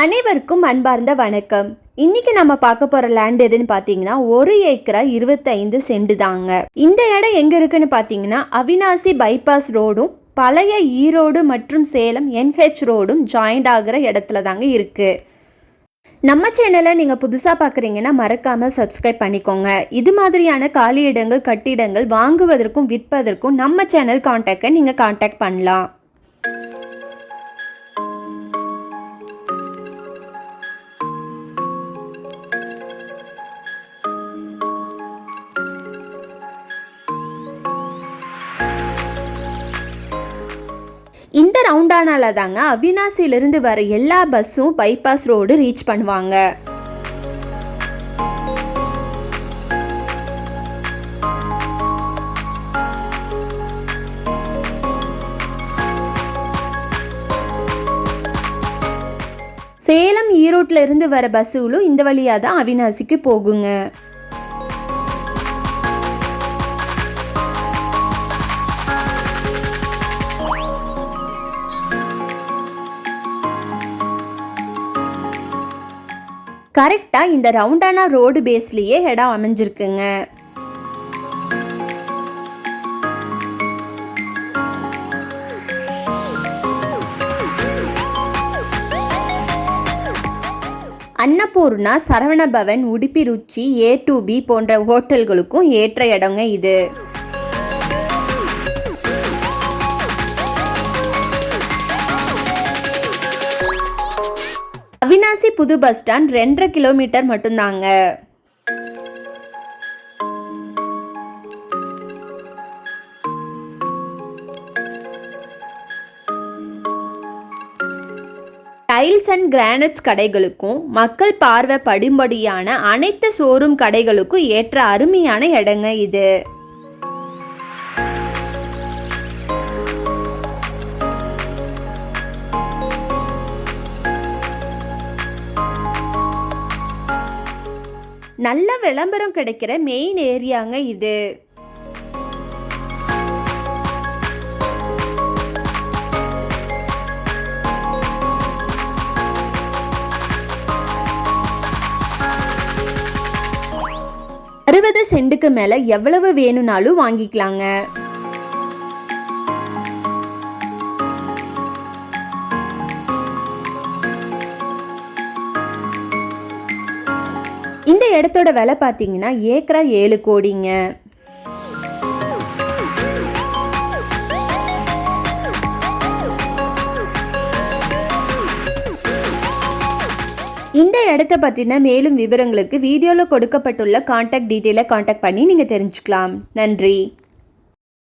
அனைவருக்கும் அன்பார்ந்த வணக்கம். இன்னைக்கு நம்ம பார்க்க போற லேண்ட் எதுன்னு பார்த்தீங்கன்னா ஒரு ஏக்கரா இருபத்தைந்து சென்ட் தாங்க. இந்த இடம் எங்க இருக்குன்னு பார்த்தீங்கன்னா அவினாசி பைபாஸ் ரோடும் பழைய ஈரோடு மற்றும் சேலம் என்ஹெச் ரோடும் ஜாயிண்ட் ஆகிற இடத்துல தாங்க இருக்கு. நம்ம சேனலை நீங்கள் புதுசாக பார்க்குறீங்கன்னா மறக்காமல் சப்ஸ்கிரைப் பண்ணிக்கோங்க. இது மாதிரியான காலி இடங்கள் கட்டிடங்கள் வாங்குவதற்கும் விற்பதற்கும் நம்ம சேனல் காண்டாக்டை நீங்கள் காண்டாக்ட் பண்ணலாம். இந்த தாங்க அவினாசியிலிருந்து வர எல்லா பஸ்ஸும் பைபாஸ் ரோடு ரீச் பண்ணுவாங்க. சேலம் ஈரோட்டில் இருந்து வர பஸ்ஸுகளும் இந்த வழியாக தான் அவினாசிக்கு போகுங்க. கரெக்டாக இந்த ரவுண்டானா ரோடு பேஸ்லேயே இடம் அமைஞ்சிருக்குங்க. Annapoorna Saravana Bhavan Udupi Ruchi A to B போன்ற ஹோட்டல்களுக்கும் ஏற்ற இடங்க இது. அவினாசி புது பஸ் ஸ்டாண்ட் ரெண்டரை கிலோமீட்டர் மட்டும்தாங்க. டைல்ஸ் அண்ட் கிரானைட்ஸ் கடைகளுக்கும் மக்கள் பார்வை படும்படியான அனைத்து ஷோரூம் கடைகளுக்கும் ஏற்ற அருமையான இடங்க இது. நல்ல விளம்பரம் கிடைக்கிற மெயின் ஏரியாங்க இது. அறுபது சென்ட்டுக்கு மேலே எவ்வளவு வேணும்னாலும் வாங்கிக்கலாங்க. இந்த இடத்தோட விலை பார்த்தீங்கன்னா ஏக்கரா ஏழு கோடிங்க. இந்த இடத்த பற்றின மேலும் விவரங்களுக்கு வீடியோவில் கொடுக்கப்பட்டுள்ள காண்டாக்ட் டீட்டெயிலை காண்டாக்ட் பண்ணி நீங்கள் தெரிஞ்சுக்கலாம். நன்றி.